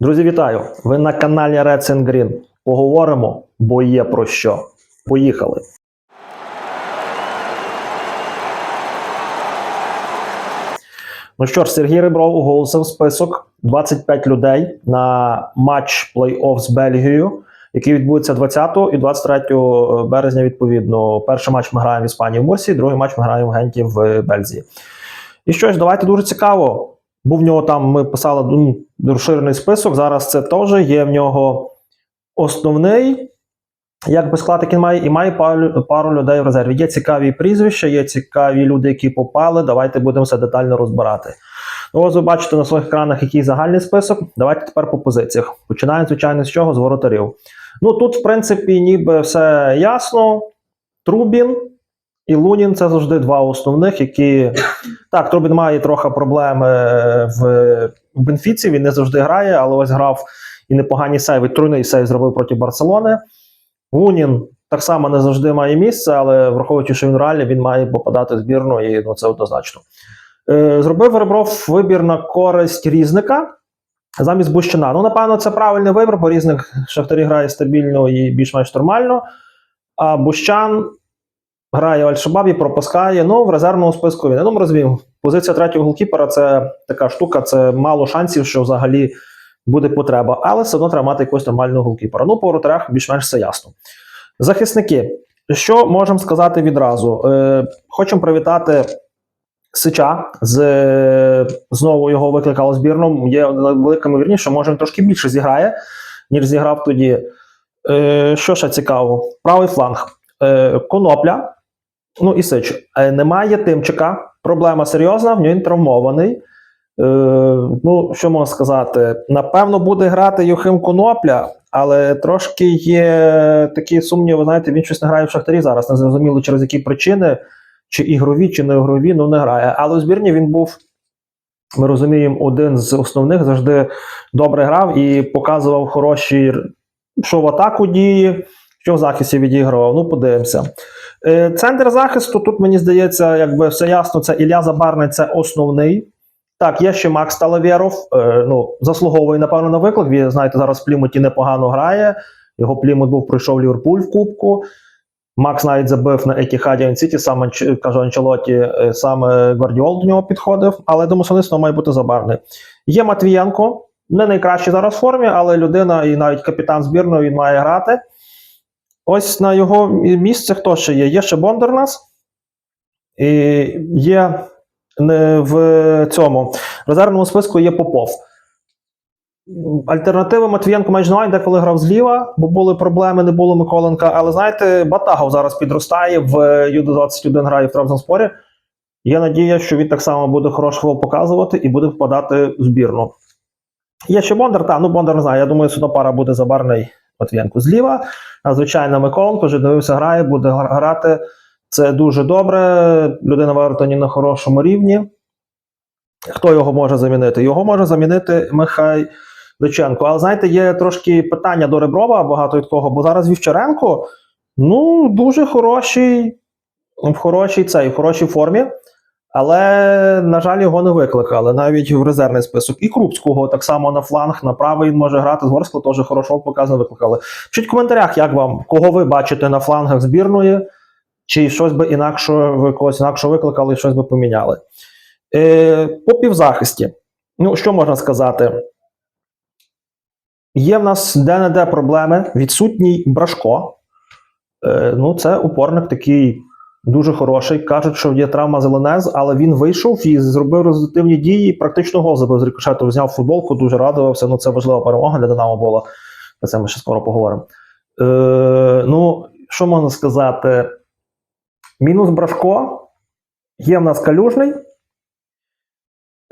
Друзі, вітаю! Ви на каналі Reds and Green. Поговоримо, бо є про що. Поїхали. Ну що ж, Сергій Ребров оголосив список 25 людей на матч плей-офф з Бельгією, який відбудеться 20 і 23 березня. Відповідно, перший матч ми граємо в Іспанії в Мурсі, другий матч ми граємо в Генті в Бельзії. І що ж, давайте дуже цікаво. Був в нього там, ми писали ну, розширений список. Зараз це теж є в нього основний. Як би склад, який має, і має пару, пару людей в резерві. Є цікаві прізвища, є цікаві люди, які попали. Давайте будемо все детально розбирати. Ну, ось ви бачите на своїх екранах, який загальний список. Давайте тепер по позиціях. Починаємо, звичайно, з чого? З воротарів. Ну тут, в принципі, ніби все ясно. Трубін і Лунін це завжди два основних, які. Так, Трубін має трохи проблеми в, в Бенфіці, він не завжди грає, але ось грав і непогані сейви. Тройний сейв зробив проти Барселони. Лунін так само не завжди має місце, але враховуючи, що він реальний, він має попадати в збірну, і ну, це однозначно. Е, зробив Ребров вибір на користь різника замість Бущина. Ну, напевно, це правильний вибір, бо різник Шахтарі грає стабільно і більш-менш нормально. А Бущан грає в Аль-Шабабі, пропускає. Ну, в резервному списку він. Ну, ми розуміємо, позиція третього голкіпера це така штука, це мало шансів, що взагалі буде потреба, але все одно треба мати якогось нормального голкіпера. Ну, по воротарях більш-менш все ясно. Захисники. Що можемо сказати відразу? Е, Хочемо привітати Сича. З, знову його викликали збірну. Є велика ймовірність, що може він трошки більше зіграє, ніж зіграв тоді. Е, Що ще цікаво? Правий фланг. Е, Конопля. Ну і Сич. Е, немає Тимчика. Проблема серйозна, в нього він травмований. Е, ну, що можна сказати? Напевно, буде грати Юхим Конопля, але трошки є такі сумніви. Знаєте, він щось не грає в Шахтарі зараз. Не зрозуміло, через які причини, чи ігрові, чи не ігрові, ну не грає. Але у збірні він був, ми розуміємо, один з основних завжди добре грав і показував хороші, що в атаку діє, що в захисті відігравав. Ну, подивимося. Е, Центр захисту, тут мені здається, якби все ясно, це Ілля Забарний, це основний. Так, є ще Макс Талавєров, е, ну, заслуговує, напевно, на виклик. Він, знаєте, зараз в Плімуті непогано грає. Його Плімут був пройшов Ліверпуль в Кубку. Макс навіть забив на Етіхаді Сіті, саме кажу Анчелоті, е, саме Гвардіол до нього підходив, але думаю, що має бути забарний. Є Матвієнко, не найкращий зараз в формі, але людина і навіть капітан збірної він має грати. Ось на його місце хто ще є? Є ще Бондар нас. І є в цьому резервному списку є Попов. Альтернативи Матвієнко майже немає, деколи грав зліва, бо були проблеми, не було Миколенка. Але знаєте, Батагов зараз підростає в Ю-21 грає в Трабзонспорі. Є надія, що він так само буде хороший футбол показувати і буде впадати в збірну. Є ще Бондар, та ну Бондар не знаю. Я думаю, судно пара буде забарний Матвієнко зліва. А звичайно, Миколенко вже дивився, грає, буде грати. Це дуже добре. Людина в Евертоні на хорошому рівні. Хто його може замінити? Його може замінити Михай Личенко. Але знаєте, є трошки питання до Реброва, багато від кого, бо зараз Вівчаренко ну, дуже хороший, в хорошій цей, в хорошій формі. Але, на жаль, його не викликали навіть в резервний список. І Крупського так само на фланг, на правий він може грати з Ворскла, теж хорошо показано викликали. Пишіть в коментарях, як вам, кого ви бачите на флангах збірної, чи щось би інакше ви когось інакше викликали, щось би поміняли. Е, По півзахисті. Ну, що можна сказати? Є в нас де-не-де проблеми. Відсутній Брашко. Е, ну, це упорник такий дуже хороший. Кажуть, що є травма Зеленез, але він вийшов і зробив результативні дії. Практично гол забив з рикошету, зняв футболку, дуже радувався. Ну, це важлива перемога для Динамо була. Про це ми ще скоро поговоримо. Е, ну, що можна сказати? Мінус Брашко. Є в нас калюжний.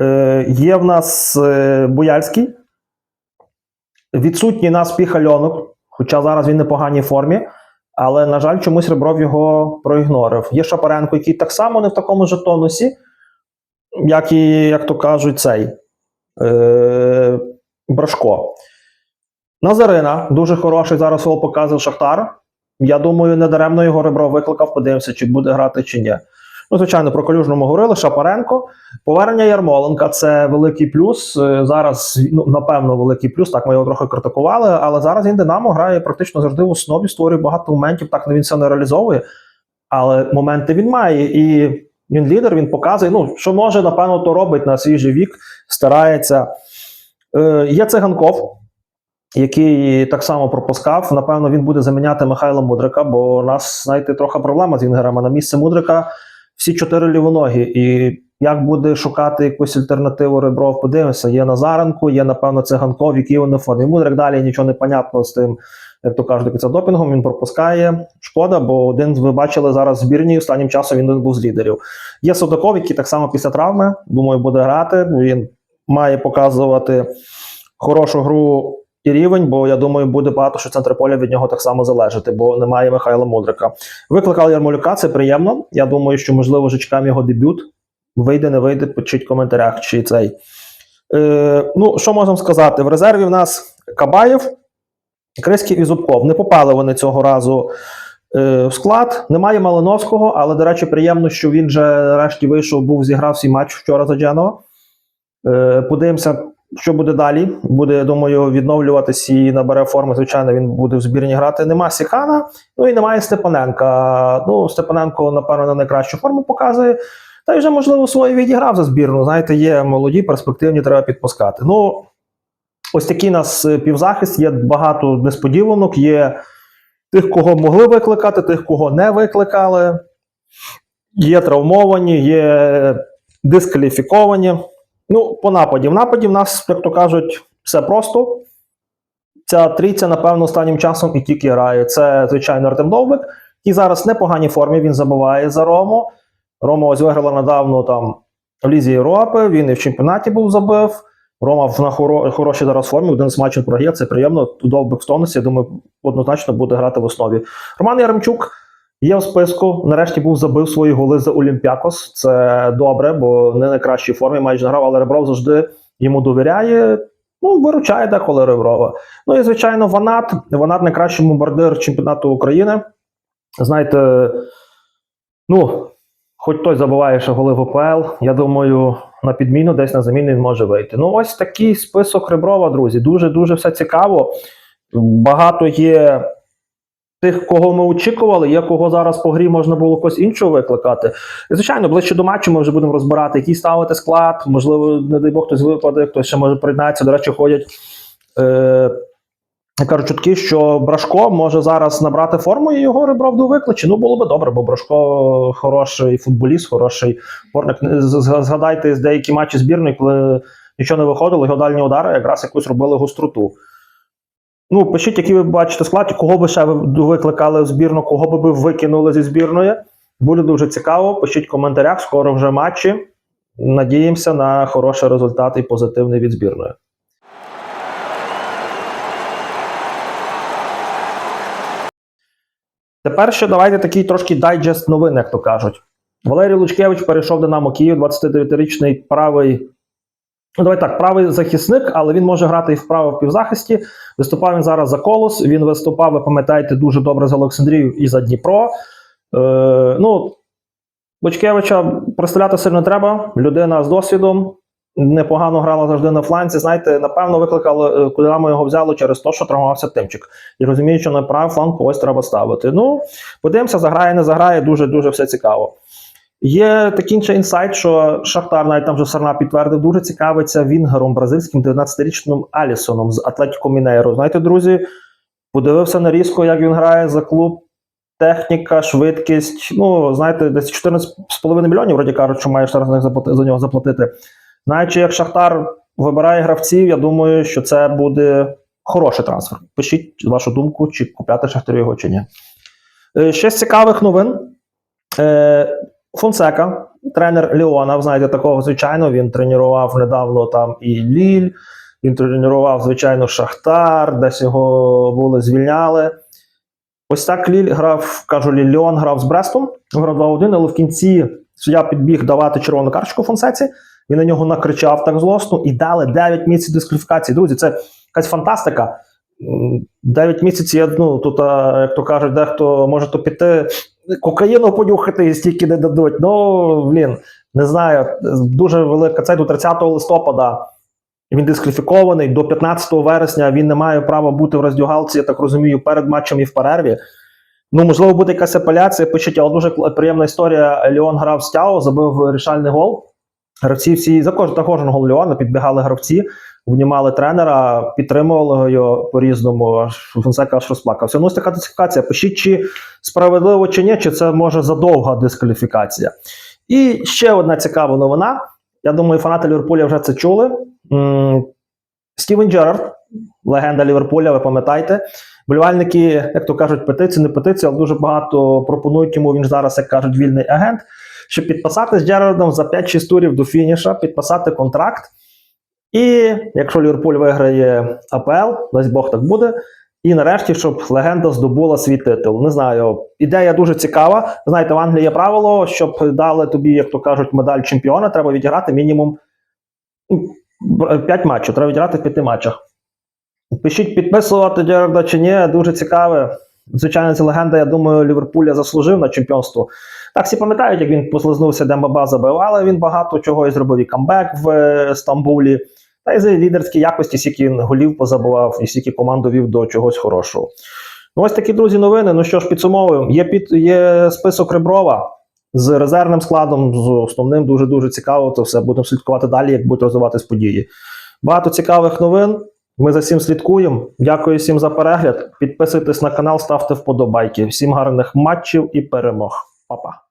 Е, є в нас е, Буяльський. Відсутній нас піхальонок, хоча зараз він в непоганій формі. Але, на жаль, чомусь Ребров його проігнорив. Є Шапаренко, який так само не в такому же тонусі, як і, як то кажуть, цей е, Брашко. Назарина дуже хороший зараз його показує Шахтар. Я думаю, недаремно його Ребров викликав, подивимося, чи буде грати, чи ні. Ну, звичайно, про Калюжну ми говорили, Шапаренко. Повернення Ярмоленка це великий плюс. Е, Зараз, ну, напевно, великий плюс. Так, ми його трохи критикували, але зараз він Динамо грає практично завжди в основі, створює багато моментів. Так він все не реалізовує, але моменти він має. І він лідер, він показує. Ну, що може, напевно, то робить на свіжий вік, старається. Е, є циганков, який так само пропускав. Напевно, він буде заміняти Михайла Мудрика, бо у нас, знаєте, трохи проблема з Інгерами. На місце Мудрика всі чотири лівоногі. І як буде шукати якусь альтернативу Ребров, подивимося. Є Назаренко, є, напевно, циганков, який вони в формі. Мудрик далі нічого не понятно з тим, як то кажуть, це допінгом. Він пропускає. Шкода, бо один ви бачили зараз в збірні. Останнім часом він один був з лідерів. Є Судаков, який так само після травми, думаю, буде грати. Він має показувати хорошу гру і рівень, бо я думаю, буде багато що центр поля від нього так само залежати, бо немає Михайла Мудрика. Викликали Ярмолюка, це приємно. Я думаю, що можливо вже чекаємо його дебют. Вийде, не вийде, пишіть в коментарях, чи цей. Е, ну, що можемо сказати? В резерві в нас Кабаєв, Криськів і Зубков. Не попали вони цього разу е, в склад. Немає Малиновського, але, до речі, приємно, що він же нарешті вийшов, був зіграв свій матч вчора за Джено. Е, подивимося, що буде далі. Буде, я думаю, відновлюватись і набере форми. Звичайно, він буде в збірні грати. Нема Сікана, ну і немає Степаненка. Ну, Степаненко, напевно, на найкращу форму показує. Та й вже, можливо, свої відіграв за збірну. Знаєте, є молоді, перспективні, треба підпускати. Ну, ось такий нас е, півзахист, є багато несподіванок, є тих, кого могли викликати, тих, кого не викликали. Є травмовані, є дискваліфіковані. Ну, по нападі. В нападі в нас, як то кажуть, все просто. Ця трійця, напевно, останнім часом і тільки грає. Це, звичайно, Артем Довбик, який зараз в непоганій формі, він забуває за Рому. Рома ось виграла недавно там в Лізі Європи, він і в чемпіонаті був забив. Рома в- на хоро, хорошій зараз формі, один з матчів програє, це приємно. Довбик в тонусі, я думаю, однозначно буде грати в основі. Роман Яремчук є в списку. Нарешті був забив свої голи за Олімпіакос. Це добре, бо не найкращій формі майже грав, але Ребров завжди йому довіряє. Ну, виручає деколи Реброва. Ну і звичайно, Ванат. Ванат найкращий бомбардир чемпіонату України. Знаєте, ну, хоч хтось забуває, що голи в ОПЛ. Я думаю, на підміну десь на заміну він може вийти. Ну, ось такий список Реброва, друзі. Дуже-дуже все цікаво. Багато є тих, кого ми очікували, є кого зараз по грі можна було когось іншого викликати. І, звичайно, ближче до матчу ми вже будемо розбирати, який ставити склад. Можливо, не дай Бог, хтось випаде, хтось ще може приєднатися. До речі, ходять. Е- Кажуть чутки, що Брашко може зараз набрати форму і його Ребров до викличе. Ну було би добре, бо Брашко хороший футболіст, хороший порник. З- Згадайте з деякі матчі збірної, коли нічого не виходило, його дальні удари якраз якусь робили гостроту. Ну, пишіть, які ви бачите склад, кого би ще ви викликали в збірну, кого би ви викинули зі збірної. Буде дуже цікаво. Пишіть в коментарях, скоро вже матчі. Надіємося на хороший результат і позитивний від збірної. Тепер ще давайте такий трошки дайджест новин, як то кажуть. Валерій Лучкевич перейшов Динамо Київ, 29-річний правий. Ну, давай так, правий захисник, але він може грати і вправо в півзахисті. Виступав він зараз за колос. Він виступав, ви пам'ятаєте, дуже добре за Олександрію і за Дніпро. Е, ну, Лучкевича представляти сильно треба. Людина з досвідом. Непогано грала завжди на фланці. Знаєте, напевно, викликали, е, куди нам його взяли через те, що травмувався Тимчик. І розуміють, що на правий фланг когось треба ставити. Ну, подивимося, заграє, не заграє, дуже дуже все цікаво. Є такий інший інсайт, що Шахтар, навіть там вже Сарна підтвердив, дуже цікавиться вінгером бразильським 19-річним Алісоном з Атлетіко Мінейро. Знаєте, друзі, подивився на різко, як він грає за клуб. Техніка, швидкість. Ну, знаєте, десь 14,5 мільйонів, вроді кажуть, що маєш зараз за нього заплатити. Знаючи, як Шахтар вибирає гравців, я думаю, що це буде хороший трансфер. Пишіть вашу думку, чи купляти Шахтарю його, чи ні. Е, Ще з цікавих новин. Фонсека, тренер Ліона, знаєте, такого, звичайно, він тренував недавно там і Ліль, він тренував, звичайно, Шахтар, десь його були звільняли. Ось так Ліль грав, кажу, Ліль Ліон грав з Брестом, грав 2-1, але в кінці суддя підбіг давати червону карточку Фонсеці. Він на нього накричав так злосно і дали 9 місяців дискваліфікації. Друзі, це якась фантастика. М, 9 місяців, я, ну, тут, як то кажуть, дехто може то піти кокаїну понюхати і стільки не дадуть. Ну, блін, не знаю. Дуже велика це до 30 листопада. Він дискваліфікований. До 15 вересня він не має права бути в роздягалці, я так розумію, перед матчем і в перерві. Ну, можливо, буде якась апеляція, пишіть, але дуже приємна історія. Леон грав з Тяо, забив рішальний гол. Гравці всі за кожен, за кожен гол Леона підбігали гравці, обнімали тренера, підтримували його по-різному. Фонсека аж розплакався. Ну, ось така дискваліфікація. Пишіть, чи справедливо чи ні, чи це може задовга дискваліфікація. І ще одна цікава новина. Я думаю, фанати Ліверпуля вже це чули. Стівен Джерард, легенда Ліверпуля, ви пам'ятаєте. Болівальники, як то кажуть, петиції, не петиції, але дуже багато пропонують йому. Він ж зараз, як кажуть, вільний агент. Щоб підписати з Джерардом за 5-6 турів до фініша, підписати контракт. І якщо Ліверпуль виграє АПЛ, дасть Бог так буде. І нарешті, щоб легенда здобула свій титул. Не знаю, ідея дуже цікава. Знаєте, в Англії є правило, щоб дали тобі, як то кажуть, медаль чемпіона, треба відіграти мінімум 5 матчів. Треба відіграти в 5 матчах. Пишіть підписувати Джерарда чи ні, дуже цікаве. Звичайно, ця легенда, я думаю, Ліверпуля заслужив на чемпіонство. Так, всі пам'ятають, як він послизнувся, де Мбаба забив, але він багато чого і зробив і камбек в е, Стамбулі. Та й за лідерські якості, скільки він голів позабував, і скільки команду вів до чогось хорошого. Ну, ось такі, друзі, новини. Ну що ж, підсумовуємо. Є, під, є список Реброва з резервним складом, з основним, дуже-дуже цікаво. Це все будемо слідкувати далі, як будуть розвиватись події. Багато цікавих новин. Ми за всім слідкуємо. Дякую всім за перегляд. Підписуйтесь на канал, ставте вподобайки. Всім гарних матчів і перемог. Па-па.